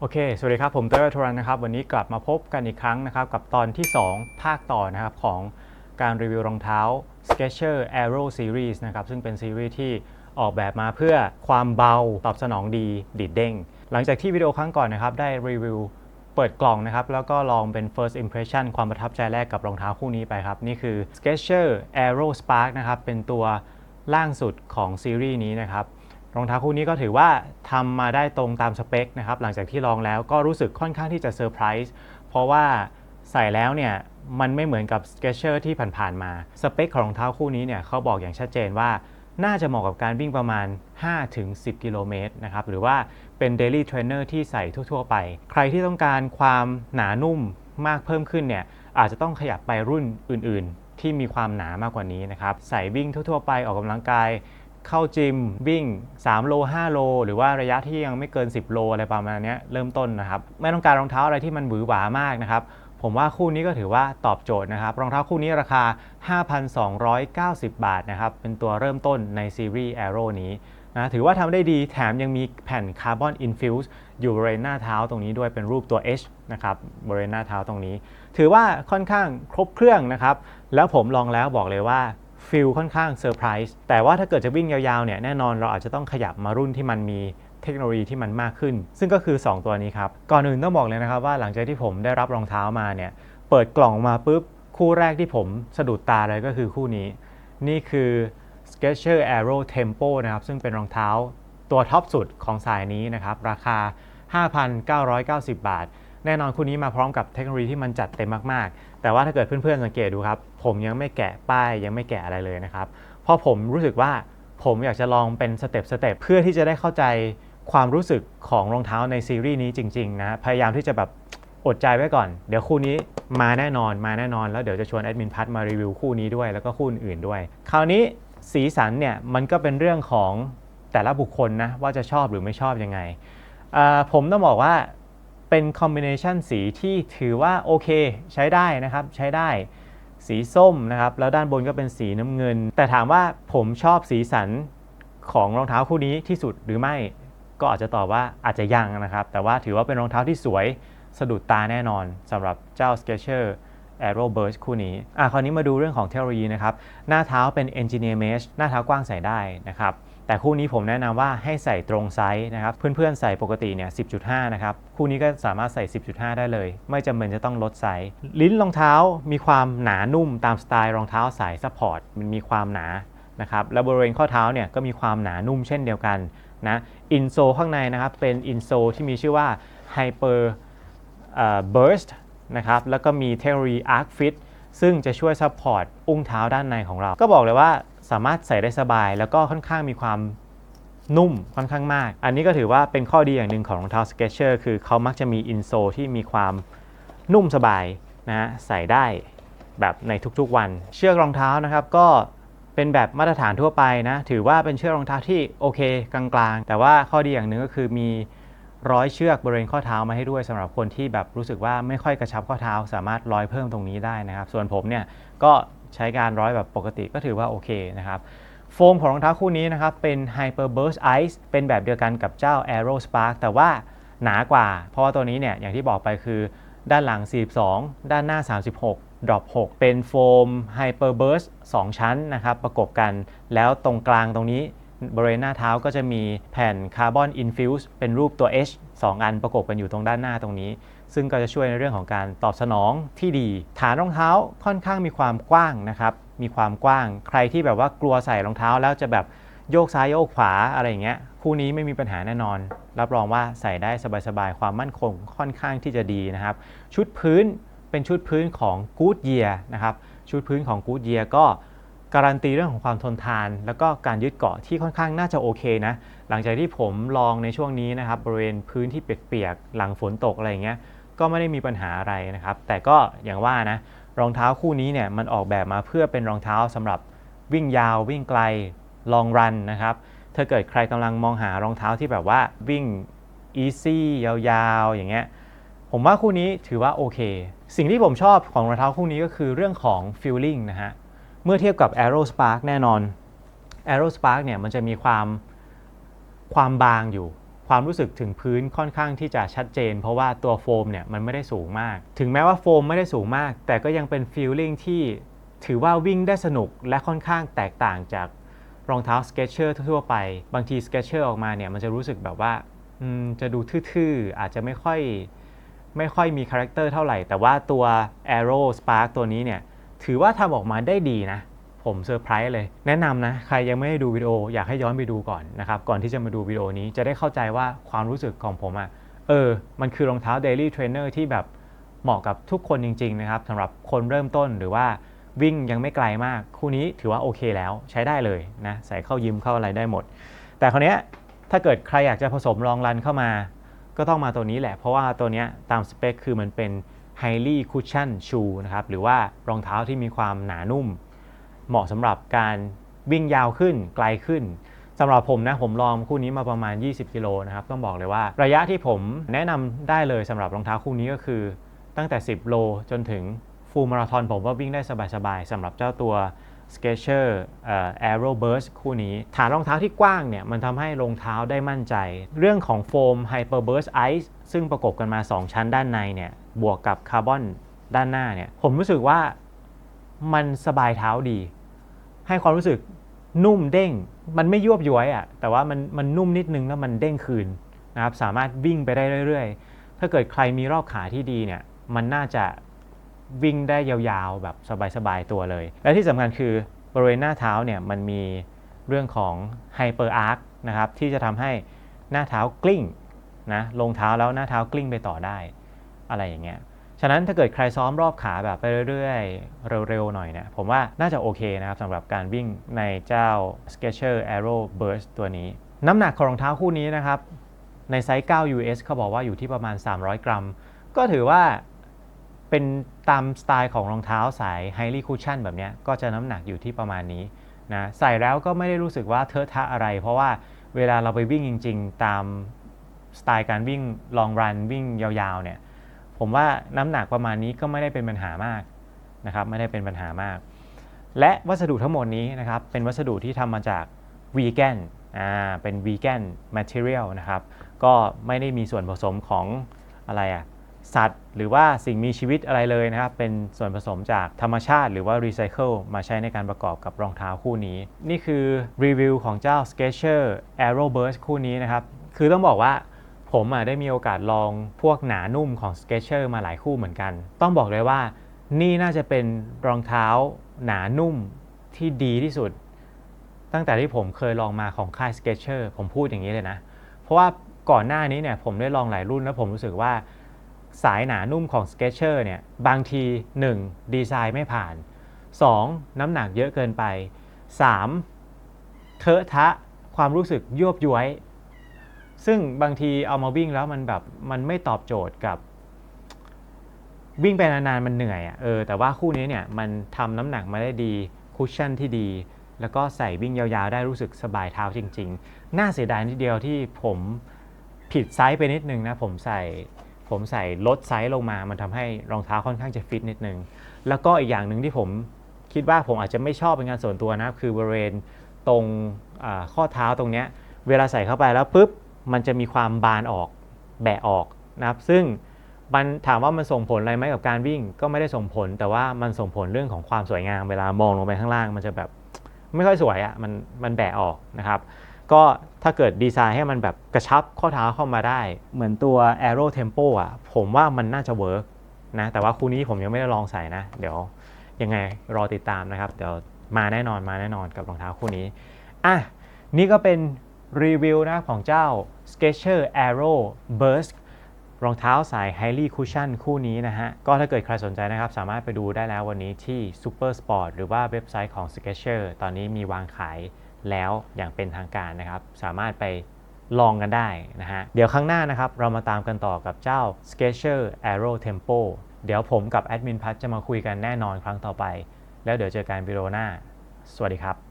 โอเค สวัสดีครับ ผมเต้ยทรันนะครับ วันนี้กลับมาพบกันอีกครั้งนะครับ กับตอนที่ 2 ภาคต่อนะครับ ของการรีวิวรองเท้า Skechers Aero Series นะครับ ซึ่งเป็นซีรีส์ที่ออกแบบมาเพื่อความเบา ตอบสนองดีดีดเด้ง หลังจากที่วิดีโอครั้งก่อนนะครับ ได้รีวิวเปิดกล่องนะครับ แล้วก็ลองเป็น first impression ความประทับใจแรกกับรองเท้าคู่นี้ไปครับ นี่คือ Skechers Aero Spark นะครับ เป็นตัวล่างสุดของซีรีส์นี้นะครับ รองเท้าคู่นี้ก็ถือว่าทำมาได้ตรงตามสเปคนะครับ หลังจากที่ลองแล้วก็รู้สึกค่อนข้างที่จะเซอร์ไพรส์เพราะว่าใส่แล้วเนี่ยมันไม่เหมือนกับ Skechers ที่ผ่านๆมาสเปคของรองเท้าคู่นี้เนี่ยเขาบอกอย่างชัดเจนว่าน่าจะเหมาะกับการวิ่งประมาณ 5-10 กิโลเมตรนะครับ หรือว่าเป็น Daily Trainer ที่ใส่ทั่ว ๆ ไป ใครที่ต้องการความหนานุ่มมากเพิ่มขึ้นเนี่ยอาจจะต้องขยับไปรุ่นอื่น ๆ ที่มีความหนามากกว่านี้นะครับ ใส่วิ่งทั่ว ๆ ไปออกกำลังกาย เข้าจิมวิ่ง 3 โล 5 โล หรือว่าระยะที่ยังไม่เกิน 10 โลอะไรประมาณนี้เริ่มต้นนะครับ ไม่ต้องการรองเท้าอะไรที่มันหวือหวามากนะครับ ผมว่าคู่นี้ก็ถือว่าตอบโจทย์นะครับ รองเท้าคู่นี้ราคา 5,290 บาทนะครับ เป็นตัวเริ่มต้นในซีรีส์ Aero นี้นะถือว่าทำได้ดีแถมยังมีแผ่นคาร์บอนอินฟิวส์อยู่บริเวณหน้าเท้าตรงนี้ด้วยเป็นรูปตัว H นะครับบริเวณหน้าเท้าตรงนี้ ถือว่าค่อนข้างครบเครื่องนะครับ แล้วผมลองแล้วบอกเลยว่า ฟิลค่อนข้างเซอร์ไพรส์แต่ว่าถ้าเกิดจะวิ่งยาวๆเนี่ยแน่นอนเราอาจจะต้องขยับมารุ่นที่มันมีเทคโนโลยีที่มันมากขึ้น ซึ่งก็คือ 2 ตัวนี้ครับก่อนอื่นต้องบอกเลยนะครับว่าหลังจากที่ผมได้รับรองเท้ามาเนี่ยเปิดกล่องมาปุ๊บคู่แรกที่ผมสะดุดตาเลยก็คือคู่นี้ นี่คือ Skechers Aero Tempo นะครับซึ่งเป็นรองเท้าตัวท็อปสุดของสายนี้นะครับราคา 5,990 บาท แน่นอนคู่นี้มาพร้อมกับเทคโนโลยีที่มันจัดเต็มมากๆ แต่ว่าถ้าเกิดเพื่อนๆสังเกตดูครับ ผมยังไม่แกะป้ายยังไม่แกะอะไรเลยนะครับ เพราะผมรู้สึกว่าผมอยากจะลองเป็นสเต็ปสเต็ปเพื่อที่จะได้เข้าใจความรู้สึกของรองเท้าในซีรีส์นี้จริงๆนะพยายามที่จะแบบอดใจไว้ก่อน เดี๋ยวคู่นี้มาแน่นอนมาแน่นอน แล้วเดี๋ยวจะชวนแอดมินพัทมารีวิวคู่นี้ด้วยแล้วก็คู่อื่นๆด้วย คราวนี้สีสันเนี่ยมันก็เป็นเรื่องของแต่ละบุคคลนะว่าจะชอบหรือไม่ชอบยังไงผมต้องบอกว่า เป็นคอมบิเนชันสีที่ถือว่าโอเค ใช้ได้นะครับ ใช้ได้สีส้มนะครับ แล้วด้านบนก็เป็นสีน้ำเงิน แต่ถามว่าผมชอบสีสันของรองเท้าคู่นี้ที่สุดหรือไม่ก็อาจจะตอบว่าอาจจะยังนะครับ แต่ว่าถือว่าเป็นรองเท้าที่สวยสะดุดตาแน่นอนสำหรับเจ้า Skechers Aero Burst คู่นี้ อะ คราวนี้มาดูเรื่องของเทคโนโลยีนะครับ หน้าเท้าเป็น Engineer Mesh หน้าเท้ากว้างใส่ได้นะครับ แต่คู่นี้ผมแนะนำว่าให้ใส่ตรงไซส์นะครับ เพื่อนๆใส่ปกติเนี่ย10.5 นะครับ คู่นี้ก็สามารถใส่ 10.5 ได้เลย ไม่จำเป็นจะต้องลดไซส์ ลิ้นรองเท้ามีความหนานุ่มตามสไตล์รองเท้าสายซัพพอร์ตมันมีความหนานะครับ แล้วบริเวณข้อเท้าเนี่ยก็มีความหนานุ่มเช่นเดียวกันนะ อินโซข้างในนะครับเป็นอินโซที่มีชื่อว่า Hyper เอ่อ Burst นะครับ แล้วก็มีเทคโนโลยี Arc Fit ซึ่งจะช่วยซัพพอร์ตอุ้งเท้าด้านในของเรา ก็บอกเลยว่าสามารถใส่ได้สบาย แล้วก็ค่อนข้างมีความนุ่มค่อนข้างมาก อันนี้ก็ถือว่าเป็นข้อดีอย่างหนึ่งของรองเท้า Skechers คือเขามักจะมีอินโซที่มีความนุ่มสบายนะฮะใส่ได้แบบในทุกๆวัน เชือกรองเท้านะครับก็เป็นแบบมาตรฐานทั่วไปนะ ถือว่าเป็นเชือกรองเท้าที่โอเคกลางๆ แต่ว่าข้อดีอย่างหนึ่งก็คือมี ร้อยเชือกบริเวณข้อเท้ามาให้ด้วยสำหรับคนที่แบบรู้สึกว่าไม่ค่อยกระชับข้อเท้า สามารถร้อยเพิ่มตรงนี้ได้นะครับ ส่วนผมเนี่ยก็ใช้การร้อยแบบปกติก็ถือว่าโอเคนะครับโฟมของรองเท้าคู่นี้นะครับเป็น Hyper Burst Ice เป็นแบบเดียวกันกับเจ้า Aero Spark แต่ว่าหนากว่า เพราะว่าตัวนี้เนี่ยอย่างที่บอกไปคือด้านหลัง 42 ด้านหน้า 36 drop 6เป็นโฟม Hyper Burst 2 ชั้นนะครับ ประกบกัน แล้วตรงกลางตรงนี้ บริเวณหน้าเท้าก็จะมีแผ่นคาร์บอนอินฟิวส์เป็นรูปตัว H 2 อันประกบกันอยู่ตรงด้านหน้าตรงนี้ ซึ่งก็จะช่วยในเรื่องของการตอบสนองที่ดี ฐานรองเท้าค่อนข้างมีความกว้างนะครับ มีความกว้าง ใครที่แบบว่ากลัวใส่รองเท้าแล้วจะแบบโยกซ้ายโยกขวาอะไรอย่างเงี้ย คู่นี้ไม่มีปัญหาแน่นอน รับรองว่าใส่ได้สบายๆ ความมั่นคงค่อนข้างที่จะดีนะครับ ชุดพื้นเป็นชุดพื้นของ Goodyear นะครับ ชุดพื้นของ Goodyear ก็ การันตีเรื่องของความทนทาน แล้วก็การยึดเกาะที่ค่อนข้างน่าจะโอเคนะ หลังจากที่ผมลองในช่วงนี้นะครับบริเวณพื้นที่เปียกๆหลังฝนตกอะไรอย่างเงี้ยก็ไม่ได้มีปัญหาอะไรนะครับ แต่ก็อย่างว่านะรองเท้าคู่นี้เนี่ยมันออกแบบมาเพื่อเป็นรองเท้าสำหรับวิ่งยาววิ่งไกลลองรันนะครับถ้าเกิดใครกำลังมองหารองเท้าที่แบบว่าวิ่ง easy ยาวๆ อย่างเงี้ยผมว่าคู่นี้ถือว่าโอเค สิ่งที่ผมชอบของรองเท้าคู่นี้ก็คือเรื่องของ feeling นะฮะ เมื่อเทียบกับ Aero Spark แน่นอน Aero Spark เนี่ยมันจะมีความความบางอยู่ ความรู้สึกถึงพื้นค่อนข้างที่จะชัดเจน เพราะว่าตัวโฟมเนี่ยมันไม่ได้สูงมาก ถึงแม้ว่าโฟมไม่ได้สูงมาก แต่ก็ยังเป็นฟีลลิ่งที่ถือว่าวิ่งได้สนุกและค่อนข้างแตกต่างจากรองเท้าสเก c เชอร์ทั่วไป บางทีสเก c เชอร์ออกมาเนี่ยมันจะรู้สึกแบบว่าจะดูทื่อๆ อาจจะไม่ค่อยไม่ค่อยมีคาแรคเตอร์เท่าไหร่ แต่ว่าตัว Aero Spark ตัวนี้เนี่ย ถือว่าทำออกมาได้ดีนะ ผมเซอร์ไพรส์เลย แนะนำนะ ใครยังไม่ได้ดูวิดีโออยากให้ย้อนไปดูก่อนนะครับ ก่อนที่จะมาดูวิดีโอนี้จะได้เข้าใจว่าความรู้สึกของผมอะ่ะเออ มันคือรองเท้า Daily Trainer ที่แบบเหมาะกับทุกคนจริง ๆ นะครับสำหรับคนเริ่มต้นหรือว่าวิ่งยังไม่ไกลมาก คู่นี้ถือว่าโอเคแล้วใช้ได้เลยนะ ใส่เข้ายิมเข้าอะไรได้หมด แต่คราวเนี้ยถ้าเกิดใครอยากจะผสมลองรันเข้ามา ก็ต้องมาตัวนี้แหละ เพราะว่าตัวเนี้ยตามสเปคคือมันเป็น highly cushion shoe นะครับหรือว่ารองเท้าที่มีความหนานุ่ม เหมาะสำหรับการวิ่งยาวขึ้นไกลขึ้นสำหรับผมนะผมลองคู่นี้มาประมาณ 20 กิโลนะครับต้องบอกเลยว่าระยะที่ผมแนะนำได้เลยสำหรับรองเท้าคู่นี้ก็คือตั้งแต่ 10 โลจนถึงฟูลมาราธอนผมว่าวิ่งได้สบายๆสำหรับเจ้าตัว Skechers เอ่อ Aero Burst คู่นี้ ฐานรองเท้าที่กว้างเนี่ย มันทำให้รองเท้าได้มั่นใจ เรื่องของโฟม Hyper Burst Ice ซึ่งประกบกันมา 2 ชั้นด้านในเนี่ย บวกกับคาร์บอนด้านหน้าเนี่ยผมรู้สึกว่ามันสบายเท้าดี ให้ความรู้สึกนุ่มเด้ง มันไม่ยวบย้วยอะ่ะแต่ว่ามันมันนุ่มนิดนึงแล้วมันเด้งคืนนะครับสามารถวิ่งไปได้เรื่อยๆ ถ้าเกิดใครมีรอบขาที่ดีเนี่ยมันน่าจะวิ่งได้ยาวๆ แบบสบายๆ ตัวเลย และที่สำคัญคือบริเวณหน้าเท้าเนี่ยมันมีเรื่องของไฮเปอร์อาร์คนะครับที่จะทำให้หน้าเท้ากลิ้งนะลงเท้าแล้วหน้าเท้ากลิ้งไปต่อได้ อะไรอย่างเงี้ยฉะนั้นถ้าเกิดใครซ้อมรอบขาแบบไปเรื่อยๆ เร็วๆ หน่อยเนี่ยผมว่าน่าจะโอเคนะครับสำหรับการวิ่งในเจ้า Skechers Aero Burst ตัวนี้ น้ำหนักของรองเท้าคู่นี้นะครับ ในไซส์ 9 US เขาบอกว่าอยู่ที่ประมาณ 300 กรัม ก็ถือว่าเป็นตามสไตล์ของรองเท้าสาย Highly Cushion แบบเนี้ยก็จะน้ำหนักอยู่ที่ประมาณนี้นะใส่แล้วก็ไม่ได้รู้สึกว่าเทอะทะอะไร เพราะว่าเวลาเราไปวิ่งจริง ๆ ตามสไตล์การวิ่ง long run วิ่งยาวๆเนี่ย ผมว่าน้ำหนักประมาณนี้ก็ไม่ได้เป็นปัญหามากนะครับไม่ได้เป็นปัญหามาก และวัสดุทั้งหมดนี้นะครับเป็นวัสดุที่ทำมาจากวีแกนอ่าเป็นวีแกนแมทเทียลนะครับก็ไม่ได้มีส่วนผสมของอะไรอะสัตว์ หรือว่าสิ่งมีชีวิตอะไรเลยนะครับ เป็นส่วนผสมจากธรรมชาติหรือว่ารีไซเคิลมาใช้ในการประกอบกับรองเท้าคู่นี้ นี่คือรีวิวของเจ้า Skechers Aero Burst คู่นี้นะครับ คือต้องบอกว่า ผมอะได้มีโอกาสลองพวกหนานุ่มของ Skechers มาหลายคู่เหมือนกัน ต้องบอกเลยว่านี่น่าจะเป็นรองเท้าหนานุ่มที่ดีที่สุด ตั้งแต่ที่ผมเคยลองมาของค่าย Skechers ผมพูดอย่างนี้เลยนะ เพราะว่าก่อนหน้านี้เนี่ยผมได้ลองหลายรุ่นแล้วผมรู้สึกว่า สายหนานุ่มของ Skechers เนี่ยบางที 1. ดีไซน์ไม่ผ่าน 2. น้ำหนักเยอะเกินไป 3. เทอะทะความรู้สึกยวบย้วย ซึ่งบางทีเอามาวิ่งแล้วมันแบบมันไม่ตอบโจทย์กับ วิ่งไปนานๆมันเหนื่อยอะ่ะเออแต่ว่าคู่นี้เนี่ยมันทำน้ำหนักมาได้ดีคุชชั่นที่ดี แล้วก็ใส่วิ่งยาวๆ ได้รู้สึกสบายเท้าจริง ๆ น่าเสียดายนิดเดียวที่ผมผิดไซส์ไปนิดนึงนะผมใส่ผมใส่ลดไซส์ลงมา มันทำให้รองเท้าค่อนข้างจะฟิตนิดนึง แล้วก็อีกอย่างหนึ่งที่ผมคิดว่าผมอาจจะไม่ชอบเป็นงานส่วนตัวนะคือบริเวณตรงข้อเท้าตรงเนี้ยเวลาใส่เข้าไปแล้วปุ๊บ มันจะมีความบานออกแบะออกนะครับซึ่งมันถามว่ามันส่งผลอะไรไหมกับการวิ่งก็ไม่ได้ส่งผล แต่ว่ามันส่งผลเรื่องของความสวยงามเวลามองลงไปข้างล่าง มันจะแบบไม่ค่อยสวยอะ่ะมันมันแบะออกนะครับก็ถ้าเกิดดีไซน์ให้มันแบบกระชับข้อเท้าเข้ามาได้ เหมือนตัว Aero Tempo อะผมว่ามันน่าจะเวิร์กนะแต่ว่าคู่นี้ผมยังไม่ได้ลองใส่นะ เดี๋ยวยังไงรอติดตามนะครับ เดี๋ยวมาแน่นอนมาแน่นอนกับรองเท้าคู่นี้อะนี่ก็เป็นรีวิวนะของเจ้า Skechers Aero Burst รองเท้าสาย Highly Cushion คู่นี้นะฮะ ก็ถ้าเกิดใครสนใจนะครับ สามารถไปดูได้แล้ววันนี้ที่ Super Sport หรือว่าเว็บไซต์ของ Skechers ตอนนี้มีวางขายแล้วอย่างเป็นทางการนะครับ สามารถไปลองกันได้นะฮะ เดี๋ยวข้างหน้านะครับ เรามาตามกันต่อกับเจ้า Skechers Aero Tempo เดี๋ยวผมกับแอดมินพัทจะมาคุยกันแน่นอนครั้งต่อไป แล้วเดี๋ยวเจอกันวิดีโอหน้า สวัสดีครับ